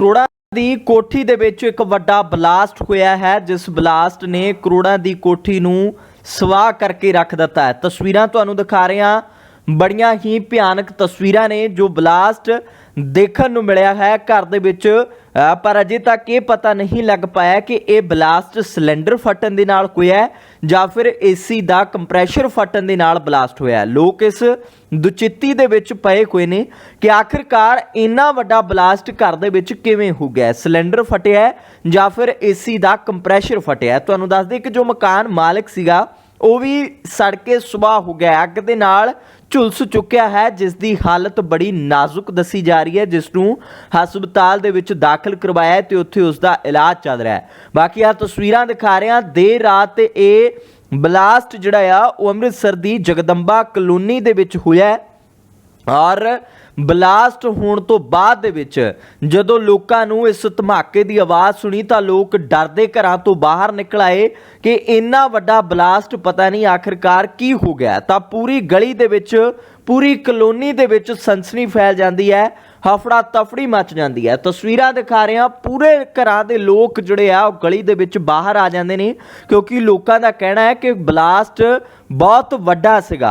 ਕਰੋੜਾਂ ਦੀ ਕੋਠੀ ਦੇ ਵਿੱਚ ਇੱਕ ਵੱਡਾ ਬਲਾਸਟ ਹੋਇਆ ਹੈ, ਜਿਸ ਬਲਾਸਟ ਨੇ ਕਰੋੜਾਂ ਦੀ ਕੋਠੀ ਨੂੰ ਸਵਾਹ ਕਰਕੇ ਰੱਖ ਦਿੱਤਾ ਹੈ। ਤਸਵੀਰਾਂ ਤੁਹਾਨੂੰ ਦਿਖਾ ਰਹੇ ਹਾਂ। ਬੜੀਆਂ ਹੀ ਭਿਆਨਕ ਤਸਵੀਰਾਂ ਨੇ ਜੋ ਬਲਾਸਟ ਦੇਖਣ ਨੂੰ ਮਿਲਿਆ ਹੈ ਘਰ ਦੇ ਵਿੱਚ। ਪਰ ਅਜੇ ਤੱਕ ਇਹ ਪਤਾ ਨਹੀਂ ਲੱਗ ਪਾਇਆ ਕਿ ਇਹ ਬਲਾਸਟ ਸਿਲੰਡਰ ਫਟਣ ਦੇ ਨਾਲ ਹੋਇਆ ਜਾਂ ਫਿਰ ਏਸੀ ਦਾ ਕੰਪਰੈਸ਼ਰ ਫਟਣ ਦੇ ਨਾਲ ਬਲਾਸਟ ਹੋਇਆ ਲੋਕ ਇਸ ਦੁਚਿੱਤੀ ਦੇ ਵਿੱਚ ਪਏ ਹੋਏ ਨੇ ਕਿ ਆਖਿਰਕਾਰ ਇੰਨਾ ਵੱਡਾ ਬਲਾਸਟ ਘਰ ਦੇ ਵਿੱਚ ਕਿਵੇਂ ਹੋ ਗਿਆ ਸਿਲੰਡਰ ਫਟਿਆ ਜਾਂ ਫਿਰ ਏਸੀ ਦਾ ਕੰਪਰੈਸ਼ਰ ਫਟਿਆ ਤੁਹਾਨੂੰ ਦੱਸ ਦਈਏ ਕਿ ਜੋ ਮਕਾਨ ਮਾਲਕ ਸੀਗਾ ਉਹ ਵੀ ਸੜ ਕੇ ਸੁਬਾਹ ਹੋ ਗਿਆ। ਅੱਗ ਦੇ ਨਾਲ ਝੁਲਸ ਚੁੱਕਿਆ ਹੈ ਜਿਸ ਦੀ ਹਾਲਤ ਬੜੀ ਨਾਜ਼ੁਕ ਦੱਸੀ ਜਾ ਰਹੀ ਹੈ ਜਿਸ ਨੂੰ ਹਸਪਤਾਲ ਦੇ ਵਿੱਚ ਦਾਖਲ ਕਰਵਾਇਆ ਹੈ ਤੇ ਉੱਥੇ ਉਸ ਦਾ ਇਲਾਜ ਚੱਲ ਰਿਹਾ ਹੈ। ਬਾਕੀ ਆ ਤਸਵੀਰਾਂ ਦਿਖਾ ਰਹੇ ਹਾਂ। ਦੇਰ ਰਾਤ ਇਹ ਬਲਾਸਟ ਜਿਹੜਾ ਆ, ਉਹ ਅੰਮ੍ਰਿਤਸਰ ਦੀ ਜਗਦੰਬਾ ਕਲੋਨੀ ਦੇ ਵਿੱਚ ਹੋਇਆ ਹੈ। ਔਰ ਬਲਾਸਟ ਹੋਣ ਤੋਂ ਬਾਅਦ ਦੇ ਵਿੱਚ ਜਦੋਂ ਲੋਕਾਂ ਨੂੰ ਇਸ ਧਮਾਕੇ ਦੀ ਆਵਾਜ਼ ਸੁਣੀ ਤਾਂ ਲੋਕ ਡਰਦੇ ਘਰਾਂ ਤੋਂ ਬਾਹਰ ਨਿਕਲ ਆਏ ਕਿ ਇੰਨਾ ਵੱਡਾ ਬਲਾਸਟ ਪਤਾ ਨਹੀਂ ਆਖਿਰਕਾਰ ਕੀ ਹੋ ਗਿਆ। ਤਾਂ ਪੂਰੀ ਗਲੀ ਦੇ ਵਿੱਚ, ਪੂਰੀ ਕਲੋਨੀ ਦੇ ਵਿੱਚ ਸਨਸਨੀ ਫੈਲ ਜਾਂਦੀ ਹੈ, ਹਫੜਾ ਤਫੜੀ ਮਚ ਜਾਂਦੀ ਹੈ। ਤਸਵੀਰਾਂ ਦਿਖਾ ਰਹੇ ਹਾਂ ਪੂਰੇ ਘਰਾਂ ਦੇ ਲੋਕ ਜਿਹੜੇ ਆ ਉਹ ਗਲੀ ਦੇ ਵਿੱਚ ਬਾਹਰ ਆ ਜਾਂਦੇ ਨੇ ਕਿਉਂਕਿ ਲੋਕਾਂ ਦਾ ਕਹਿਣਾ ਹੈ ਕਿ ਬਲਾਸਟ ਬਹੁਤ ਵੱਡਾ ਸੀਗਾ।